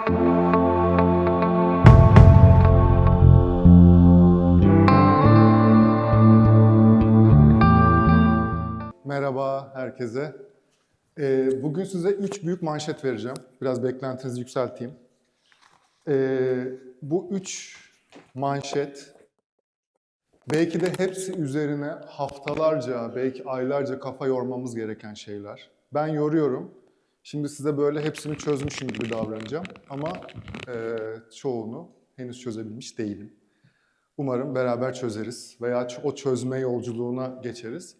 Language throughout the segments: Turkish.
Merhaba herkese. Ee, bugün size üç büyük manşet vereceğim. Biraz beklentinizi yükselteyim. Ee, bu üç manşet belki de hepsi üzerine haftalarca, belki aylarca kafa yormamız gereken şeyler. Ben yoruyorum. Şimdi size böyle hepsini çözmüşüm gibi davranacağım ama e, çoğunu henüz çözebilmiş değilim. Umarım beraber çözeriz veya o çözme yolculuğuna geçeriz.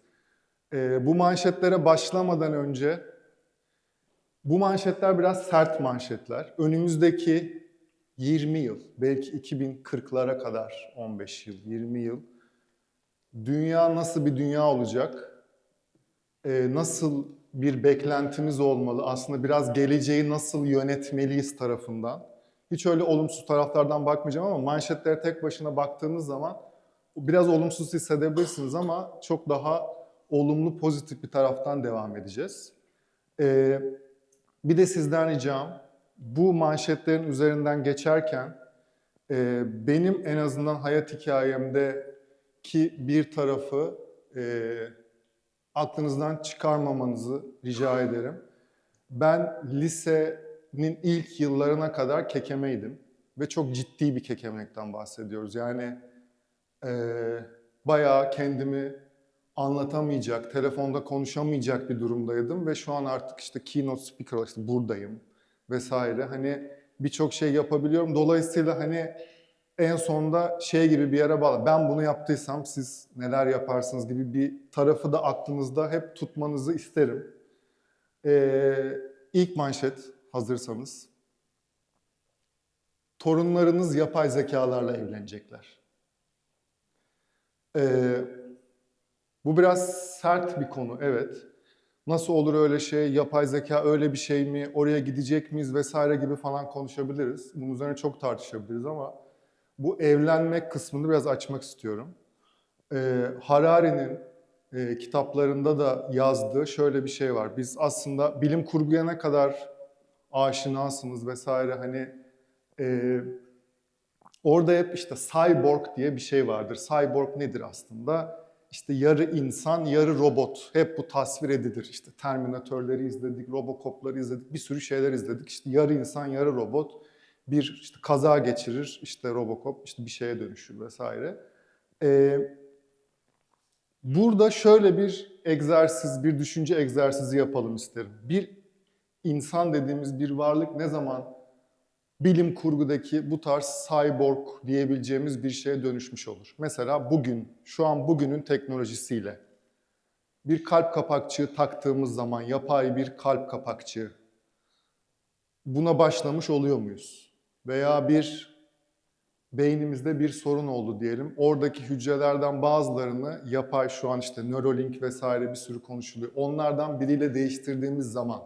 Ee, bu manşetlere başlamadan önce bu manşetler biraz sert manşetler. Önümüzdeki 20 yıl, belki 2040'lara kadar 15 yıl, 20 yıl dünya nasıl bir dünya olacak? Ee, nasıl bir beklentimiz olmalı? Aslında biraz geleceği nasıl yönetmeliyiz tarafından. Hiç öyle olumsuz taraflardan bakmayacağım ama manşetlere tek başına baktığınız zaman biraz olumsuz hissedebilirsiniz ama çok daha olumlu, pozitif bir taraftan devam edeceğiz. Ee, bir de sizden ricam, bu manşetlerin üzerinden geçerken e, benim en azından hayat hikayemdeki bir tarafı e, aklınızdan çıkarmamanızı rica ederim. Ben lisenin ilk yıllarına kadar kekemeydim ve çok ciddi bir kekemekten bahsediyoruz. Yani e, bayağı kendimi anlatamayacak, telefonda konuşamayacak bir durumdaydım ve şu an artık işte keynote speaker olarak işte buradayım vesaire. Hani birçok şey yapabiliyorum. Dolayısıyla hani en sonda şey gibi bir yere bağlı. Ben bunu yaptıysam siz neler yaparsınız gibi bir tarafı da aklınızda hep tutmanızı isterim. Ee, ilk manşet hazırsanız. Torunlarınız yapay zekalarla evlenecekler. Ee, bu biraz sert bir konu, evet. Nasıl olur öyle şey, yapay zeka öyle bir şey mi, oraya gidecek miyiz vesaire gibi falan konuşabiliriz. Bunun üzerine çok tartışabiliriz ama bu evlenmek kısmını biraz açmak istiyorum. Ee, Harari'nin e, kitaplarında da yazdığı şöyle bir şey var. Biz aslında bilim kurguya ne kadar aşinasınız vesaire hani e, orada hep işte cyborg diye bir şey vardır. Cyborg nedir aslında? İşte yarı insan, yarı robot. Hep bu tasvir edilir. İşte Terminatörleri izledik, Robocop'ları izledik, bir sürü şeyler izledik. İşte yarı insan, yarı robot. Bir işte kaza geçirir, işte Robocop işte bir şeye dönüşür vesaire. Ee, burada şöyle bir egzersiz, bir düşünce egzersizi yapalım isterim. Bir insan dediğimiz bir varlık ne zaman bilim kurgudaki bu tarz cyborg diyebileceğimiz bir şeye dönüşmüş olur. Mesela bugün, şu an bugünün teknolojisiyle bir kalp kapakçığı taktığımız zaman yapay bir kalp kapakçığı buna başlamış oluyor muyuz? Veya bir beynimizde bir sorun oldu diyelim. Oradaki hücrelerden bazılarını yapay şu an işte Neuralink vesaire bir sürü konuşuluyor. Onlardan biriyle değiştirdiğimiz zaman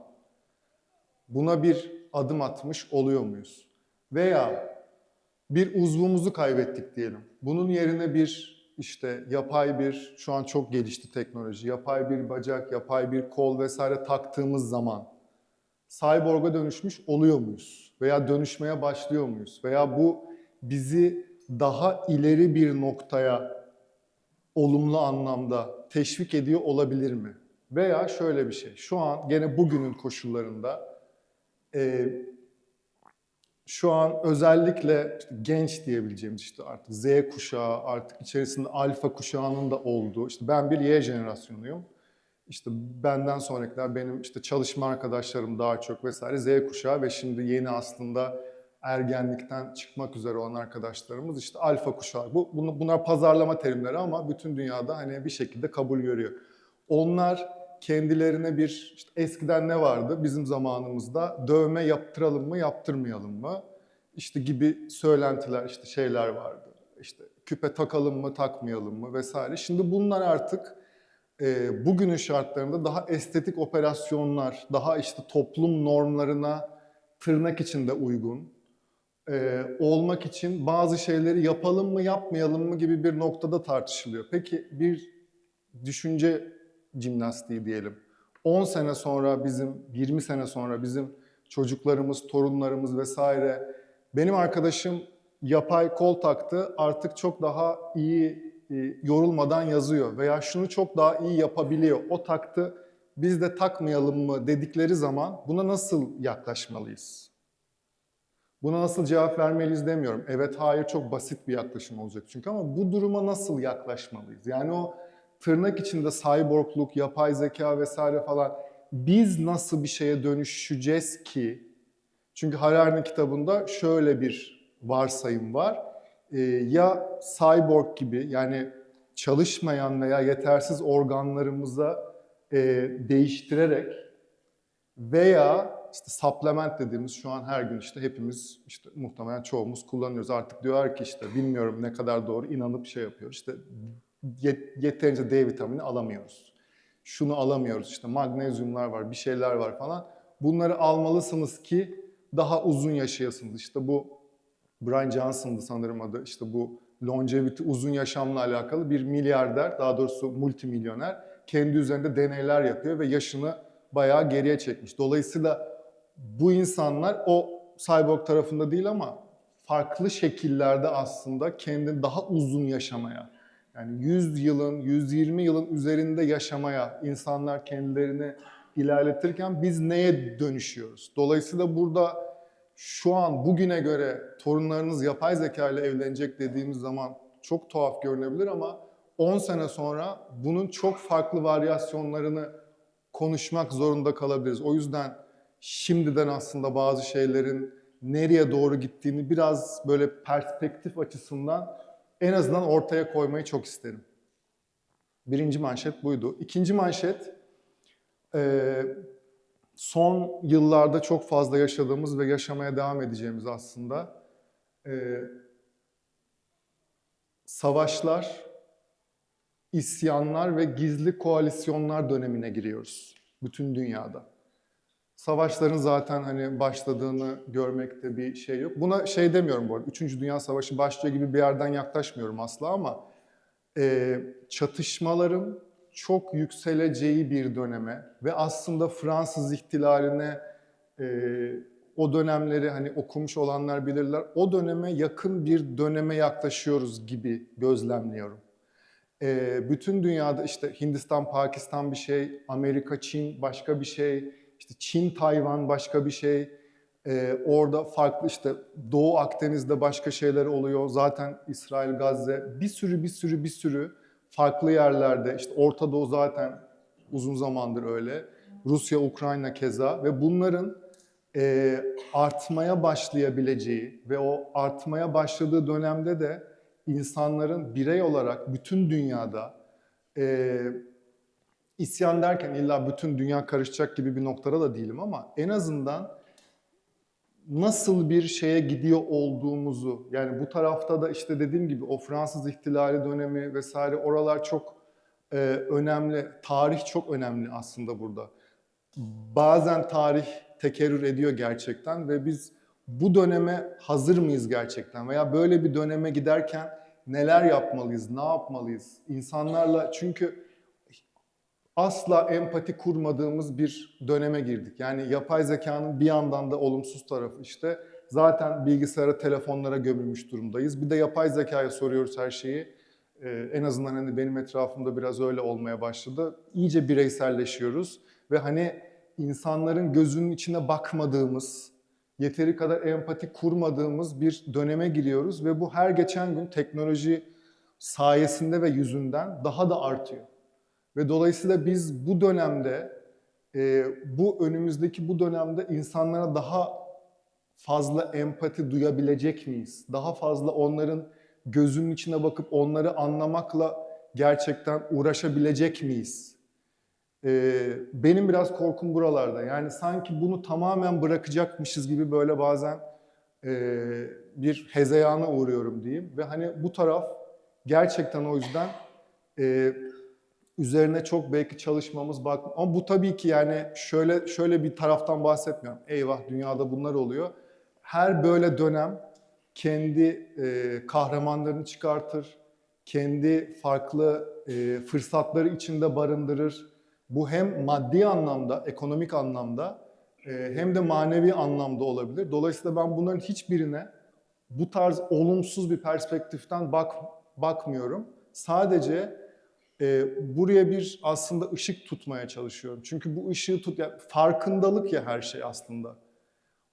buna bir adım atmış oluyor muyuz? Veya bir uzvumuzu kaybettik diyelim. Bunun yerine bir işte yapay bir, şu an çok gelişti teknoloji, yapay bir bacak, yapay bir kol vesaire taktığımız zaman cyborg'a dönüşmüş oluyor muyuz? Veya dönüşmeye başlıyor muyuz? Veya bu bizi daha ileri bir noktaya olumlu anlamda teşvik ediyor olabilir mi? Veya şöyle bir şey, şu an gene bugünün koşullarında e, şu an özellikle işte genç diyebileceğimiz işte artık Z kuşağı, artık içerisinde alfa kuşağının da olduğu, işte ben bir Y jenerasyonuyum. İşte benden sonrakiler benim işte çalışma arkadaşlarım daha çok vesaire Z kuşağı ve şimdi yeni aslında ergenlikten çıkmak üzere olan arkadaşlarımız işte alfa kuşağı. Bu bunlar pazarlama terimleri ama bütün dünyada hani bir şekilde kabul görüyor. Onlar kendilerine bir işte eskiden ne vardı bizim zamanımızda dövme yaptıralım mı yaptırmayalım mı işte gibi söylentiler işte şeyler vardı. İşte küpe takalım mı takmayalım mı vesaire. Şimdi bunlar artık e, bugünün şartlarında daha estetik operasyonlar, daha işte toplum normlarına tırnak içinde uygun e, olmak için bazı şeyleri yapalım mı yapmayalım mı gibi bir noktada tartışılıyor. Peki bir düşünce jimnastiği diyelim. 10 sene sonra bizim, 20 sene sonra bizim çocuklarımız, torunlarımız vesaire. Benim arkadaşım yapay kol taktı artık çok daha iyi yorulmadan yazıyor veya şunu çok daha iyi yapabiliyor. O taktı biz de takmayalım mı dedikleri zaman buna nasıl yaklaşmalıyız? Buna nasıl cevap vermeliyiz demiyorum. Evet, hayır çok basit bir yaklaşım olacak çünkü ama bu duruma nasıl yaklaşmalıyız? Yani o tırnak içinde cyborgluk, yapay zeka vesaire falan biz nasıl bir şeye dönüşeceğiz ki? Çünkü Harari'nin kitabında şöyle bir varsayım var. Ee, ya cyborg gibi yani çalışmayan veya yetersiz organlarımıza e, değiştirerek veya işte supplement dediğimiz şu an her gün işte hepimiz işte muhtemelen çoğumuz kullanıyoruz. Artık diyorlar ki işte bilmiyorum ne kadar doğru inanıp şey yapıyoruz. İşte yet- yeterince D vitamini alamıyoruz. Şunu alamıyoruz işte magnezyumlar var, bir şeyler var falan. Bunları almalısınız ki daha uzun yaşayasınız. İşte bu Brian Johnson'dı sanırım adı. İşte bu longevity, uzun yaşamla alakalı bir milyarder, daha doğrusu multimilyoner kendi üzerinde deneyler yapıyor ve yaşını bayağı geriye çekmiş. Dolayısıyla bu insanlar o cyborg tarafında değil ama farklı şekillerde aslında kendini daha uzun yaşamaya, yani 100 yılın, 120 yılın üzerinde yaşamaya insanlar kendilerini ilerletirken biz neye dönüşüyoruz? Dolayısıyla burada şu an bugüne göre torunlarınız yapay zeka ile evlenecek dediğimiz zaman çok tuhaf görünebilir ama 10 sene sonra bunun çok farklı varyasyonlarını konuşmak zorunda kalabiliriz. O yüzden şimdiden aslında bazı şeylerin nereye doğru gittiğini biraz böyle perspektif açısından en azından ortaya koymayı çok isterim. Birinci manşet buydu. İkinci manşet son yıllarda çok fazla yaşadığımız ve yaşamaya devam edeceğimiz aslında e, savaşlar, isyanlar ve gizli koalisyonlar dönemine giriyoruz bütün dünyada. Savaşların zaten hani başladığını görmekte bir şey yok. Buna şey demiyorum bu arada, Üçüncü Dünya Savaşı başlıyor gibi bir yerden yaklaşmıyorum asla ama e, çatışmaların çok yükseleceği bir döneme ve aslında Fransız ihtilaline e, o dönemleri hani okumuş olanlar bilirler. O döneme yakın bir döneme yaklaşıyoruz gibi gözlemliyorum. E, bütün dünyada işte Hindistan, Pakistan bir şey, Amerika, Çin başka bir şey, işte Çin, Tayvan başka bir şey. E, orada farklı işte Doğu Akdeniz'de başka şeyler oluyor. Zaten İsrail, Gazze bir sürü bir sürü bir sürü farklı yerlerde işte Orta Doğu zaten uzun zamandır öyle. Rusya, Ukrayna keza ve bunların e, artmaya başlayabileceği ve o artmaya başladığı dönemde de insanların birey olarak bütün dünyada e, isyan derken illa bütün dünya karışacak gibi bir noktada da değilim ama en azından nasıl bir şeye gidiyor olduğumuzu yani bu tarafta da işte dediğim gibi o Fransız ihtilali dönemi vesaire oralar çok e, önemli. Tarih çok önemli aslında burada. Bazen tarih tekerrür ediyor gerçekten ve biz bu döneme hazır mıyız gerçekten veya böyle bir döneme giderken neler yapmalıyız, ne yapmalıyız? İnsanlarla çünkü asla empati kurmadığımız bir döneme girdik. Yani yapay zekanın bir yandan da olumsuz tarafı işte zaten bilgisayara, telefonlara gömülmüş durumdayız. Bir de yapay zekaya soruyoruz her şeyi. Ee, en azından hani benim etrafımda biraz öyle olmaya başladı. İyice bireyselleşiyoruz ve hani insanların gözünün içine bakmadığımız, yeteri kadar empati kurmadığımız bir döneme giriyoruz ve bu her geçen gün teknoloji sayesinde ve yüzünden daha da artıyor. Ve dolayısıyla biz bu dönemde, e, bu önümüzdeki bu dönemde insanlara daha fazla empati duyabilecek miyiz? Daha fazla onların gözünün içine bakıp onları anlamakla gerçekten uğraşabilecek miyiz? E, benim biraz korkum buralarda. Yani sanki bunu tamamen bırakacakmışız gibi böyle bazen e, bir hezeyana uğruyorum diyeyim. Ve hani bu taraf gerçekten o yüzden... E, üzerine çok belki çalışmamız bak ama bu tabii ki yani şöyle şöyle bir taraftan bahsetmiyorum. Eyvah dünyada bunlar oluyor. Her böyle dönem kendi e, kahramanlarını çıkartır, kendi farklı e, fırsatları içinde barındırır. Bu hem maddi anlamda, ekonomik anlamda e, hem de manevi anlamda olabilir. Dolayısıyla ben bunların hiçbirine bu tarz olumsuz bir perspektiften bak bakmıyorum. Sadece e, buraya bir aslında ışık tutmaya çalışıyorum. Çünkü bu ışığı tut, ya farkındalık ya her şey aslında.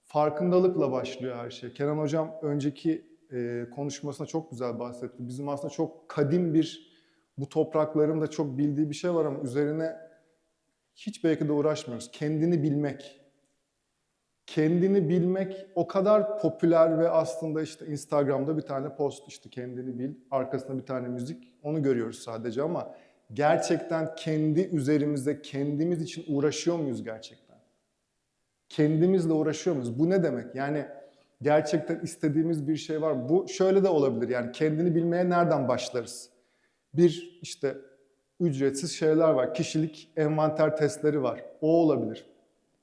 Farkındalıkla başlıyor her şey. Kenan Hocam önceki e, konuşmasında çok güzel bahsetti. Bizim aslında çok kadim bir, bu toprakların da çok bildiği bir şey var ama üzerine hiç belki de uğraşmıyoruz. Kendini bilmek. Kendini bilmek o kadar popüler ve aslında işte Instagram'da bir tane post işte kendini bil, arkasında bir tane müzik onu görüyoruz sadece ama gerçekten kendi üzerimizde kendimiz için uğraşıyor muyuz gerçekten? Kendimizle uğraşıyor muyuz? Bu ne demek? Yani gerçekten istediğimiz bir şey var. Bu şöyle de olabilir yani kendini bilmeye nereden başlarız? Bir işte ücretsiz şeyler var. Kişilik envanter testleri var. O olabilir.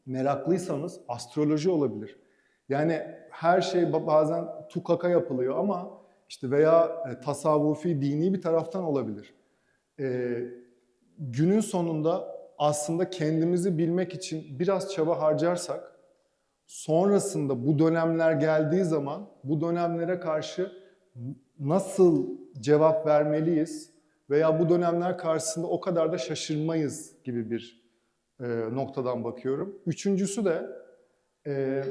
Meraklıysanız astroloji olabilir. Yani her şey ba- bazen tukaka yapılıyor ama işte veya e, tasavvufi, dini bir taraftan olabilir. E, günün sonunda aslında kendimizi bilmek için biraz çaba harcarsak sonrasında bu dönemler geldiği zaman bu dönemlere karşı nasıl cevap vermeliyiz veya bu dönemler karşısında o kadar da şaşırmayız gibi bir e, noktadan bakıyorum. Üçüncüsü de e,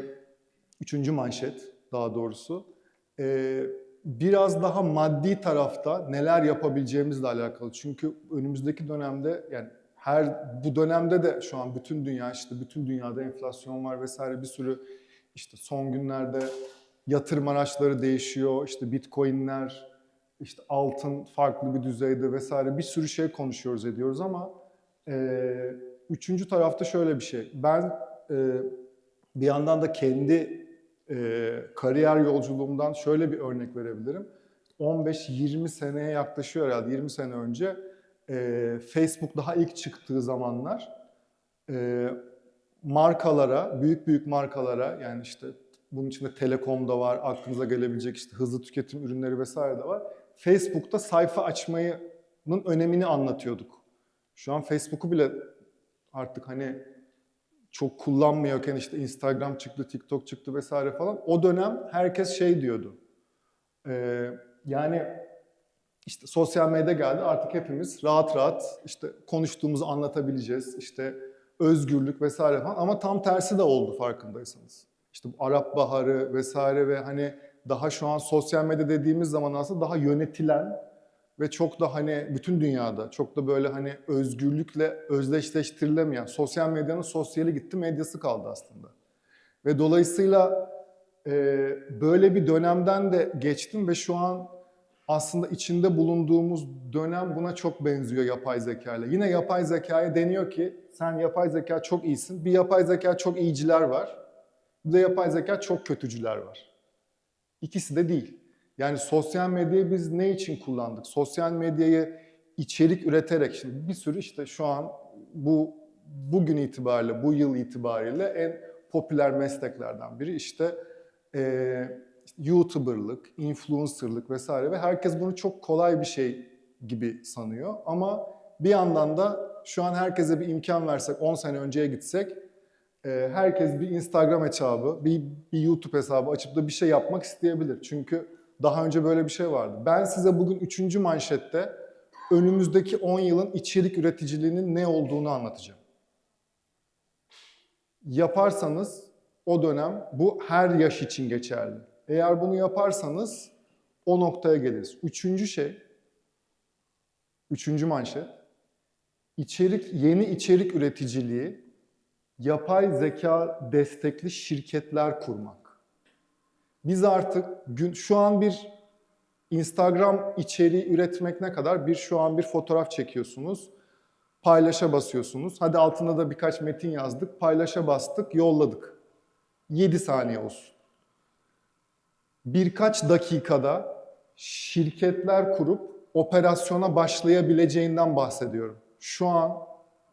üçüncü manşet daha doğrusu e, biraz daha maddi tarafta neler yapabileceğimizle alakalı. Çünkü önümüzdeki dönemde yani her bu dönemde de şu an bütün dünya işte bütün dünyada enflasyon var vesaire bir sürü işte son günlerde yatırım araçları değişiyor. işte bitcoinler, işte altın farklı bir düzeyde vesaire bir sürü şey konuşuyoruz ediyoruz ama e, üçüncü tarafta şöyle bir şey. Ben e, bir yandan da kendi e, kariyer yolculuğumdan şöyle bir örnek verebilirim. 15-20 seneye yaklaşıyor herhalde 20 sene önce e, Facebook daha ilk çıktığı zamanlar e, markalara, büyük büyük markalara yani işte bunun içinde Telekom da var, aklınıza gelebilecek işte hızlı tüketim ürünleri vesaire de var. Facebook'ta sayfa açmayının önemini anlatıyorduk. Şu an Facebook'u bile artık hani çok kullanmıyorken işte Instagram çıktı, TikTok çıktı vesaire falan. O dönem herkes şey diyordu. Ee, yani işte sosyal medya geldi artık hepimiz rahat rahat işte konuştuğumuzu anlatabileceğiz. İşte özgürlük vesaire falan ama tam tersi de oldu farkındaysanız. İşte bu Arap Baharı vesaire ve hani daha şu an sosyal medya dediğimiz zaman aslında daha yönetilen ve çok da hani bütün dünyada çok da böyle hani özgürlükle özdeşleştirilemeyen sosyal medyanın sosyali gitti medyası kaldı aslında. Ve dolayısıyla e, böyle bir dönemden de geçtim ve şu an aslında içinde bulunduğumuz dönem buna çok benziyor yapay zeka ile. Yine yapay zekaya deniyor ki sen yapay zeka çok iyisin. Bir yapay zeka çok iyiciler var. Bir de yapay zeka çok kötücüler var. İkisi de değil. Yani sosyal medyayı biz ne için kullandık? Sosyal medyayı içerik üreterek şimdi bir sürü işte şu an bu bugün itibariyle, bu yıl itibariyle en popüler mesleklerden biri işte, e, YouTuber'lık, influencer'lık vesaire ve herkes bunu çok kolay bir şey gibi sanıyor. Ama bir yandan da şu an herkese bir imkan versek, 10 sene önceye gitsek e, herkes bir Instagram hesabı, bir, bir YouTube hesabı açıp da bir şey yapmak isteyebilir. Çünkü daha önce böyle bir şey vardı. Ben size bugün üçüncü manşette önümüzdeki 10 yılın içerik üreticiliğinin ne olduğunu anlatacağım. Yaparsanız o dönem bu her yaş için geçerli. Eğer bunu yaparsanız o noktaya geliriz. Üçüncü şey, üçüncü manşet, içerik, yeni içerik üreticiliği, yapay zeka destekli şirketler kurmak. Biz artık gün, şu an bir Instagram içeriği üretmek ne kadar? Bir şu an bir fotoğraf çekiyorsunuz, paylaşa basıyorsunuz. Hadi altında da birkaç metin yazdık, paylaşa bastık, yolladık. 7 saniye olsun. Birkaç dakikada şirketler kurup operasyona başlayabileceğinden bahsediyorum. Şu an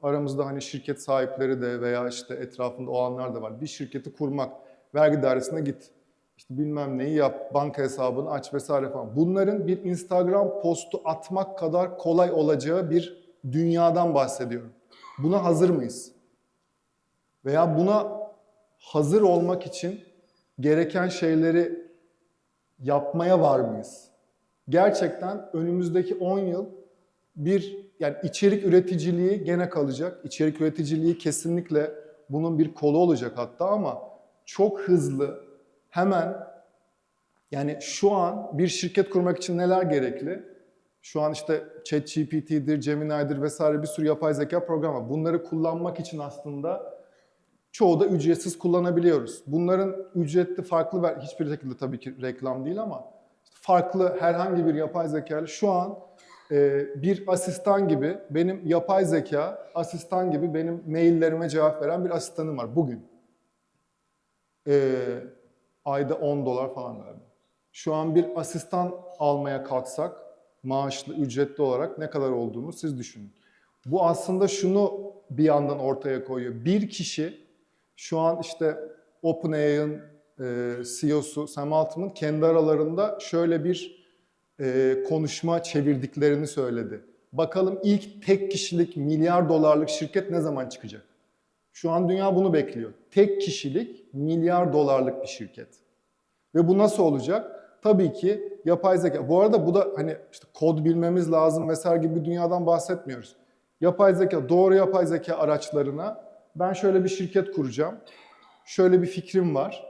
aramızda hani şirket sahipleri de veya işte etrafında olanlar da var. Bir şirketi kurmak, vergi dairesine git, işte bilmem neyi yap, banka hesabını aç vesaire falan. Bunların bir Instagram postu atmak kadar kolay olacağı bir dünyadan bahsediyorum. Buna hazır mıyız? Veya buna hazır olmak için gereken şeyleri yapmaya var mıyız? Gerçekten önümüzdeki 10 yıl bir yani içerik üreticiliği gene kalacak. İçerik üreticiliği kesinlikle bunun bir kolu olacak hatta ama çok hızlı hemen yani şu an bir şirket kurmak için neler gerekli? Şu an işte ChatGPT'dir, Gemini'dir vesaire bir sürü yapay zeka programı. Bunları kullanmak için aslında çoğu da ücretsiz kullanabiliyoruz. Bunların ücretli farklı hiçbir şekilde tabii ki reklam değil ama farklı herhangi bir yapay zeka şu an e, bir asistan gibi benim yapay zeka asistan gibi benim maillerime cevap veren bir asistanım var bugün. E, ayda 10 dolar falan galiba. Şu an bir asistan almaya kalksak maaşlı, ücretli olarak ne kadar olduğunu siz düşünün. Bu aslında şunu bir yandan ortaya koyuyor. Bir kişi şu an işte OpenAI'ın e, CEO'su Sam Altman kendi aralarında şöyle bir e, konuşma çevirdiklerini söyledi. Bakalım ilk tek kişilik milyar dolarlık şirket ne zaman çıkacak? Şu an dünya bunu bekliyor. Tek kişilik milyar dolarlık bir şirket. Ve bu nasıl olacak? Tabii ki yapay zeka. Bu arada bu da hani işte kod bilmemiz lazım vesaire gibi bir dünyadan bahsetmiyoruz. Yapay zeka, doğru yapay zeka araçlarına ben şöyle bir şirket kuracağım. Şöyle bir fikrim var.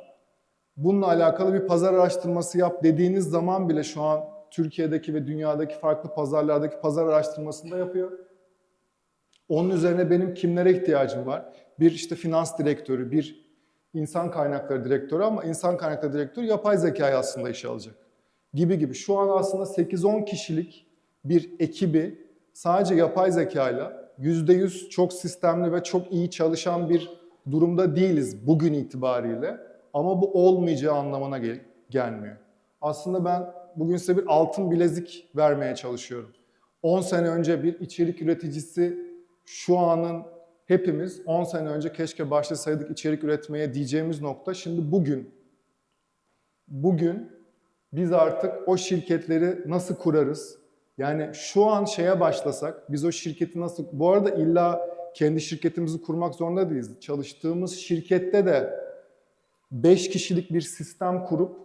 Bununla alakalı bir pazar araştırması yap dediğiniz zaman bile şu an Türkiye'deki ve dünyadaki farklı pazarlardaki pazar araştırmasını da yapıyor. Onun üzerine benim kimlere ihtiyacım var? Bir işte finans direktörü, bir insan kaynakları direktörü ama insan kaynakları direktörü yapay zekayı aslında işe alacak. Gibi gibi. Şu an aslında 8-10 kişilik bir ekibi sadece yapay zekayla %100 çok sistemli ve çok iyi çalışan bir durumda değiliz bugün itibariyle. Ama bu olmayacağı anlamına gel- gelmiyor. Aslında ben bugün size bir altın bilezik vermeye çalışıyorum. 10 sene önce bir içerik üreticisi şu anın hepimiz 10 sene önce keşke başlasaydık içerik üretmeye diyeceğimiz nokta şimdi bugün. Bugün biz artık o şirketleri nasıl kurarız? Yani şu an şeye başlasak biz o şirketi nasıl... Bu arada illa kendi şirketimizi kurmak zorunda değiliz. Çalıştığımız şirkette de 5 kişilik bir sistem kurup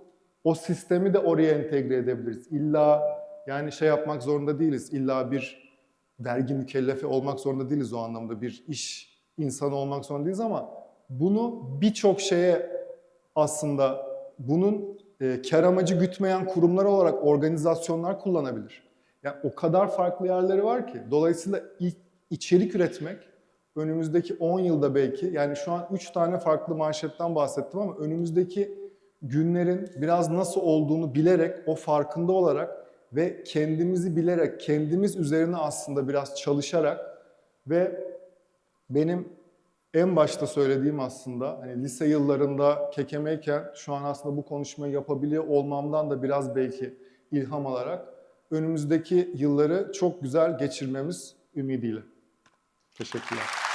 o sistemi de oraya entegre edebiliriz. İlla yani şey yapmak zorunda değiliz. İlla bir vergi mükellefi olmak zorunda değiliz o anlamda. Bir iş insanı olmak zorunda değiliz ama bunu birçok şeye aslında bunun e, kar amacı gütmeyen kurumlar olarak organizasyonlar kullanabilir. Yani o kadar farklı yerleri var ki. Dolayısıyla içerik üretmek önümüzdeki 10 yılda belki yani şu an 3 tane farklı manşetten bahsettim ama önümüzdeki günlerin biraz nasıl olduğunu bilerek, o farkında olarak ve kendimizi bilerek, kendimiz üzerine aslında biraz çalışarak ve benim en başta söylediğim aslında hani lise yıllarında kekemeyken şu an aslında bu konuşmayı yapabiliyor olmamdan da biraz belki ilham alarak önümüzdeki yılları çok güzel geçirmemiz ümidiyle. Teşekkürler.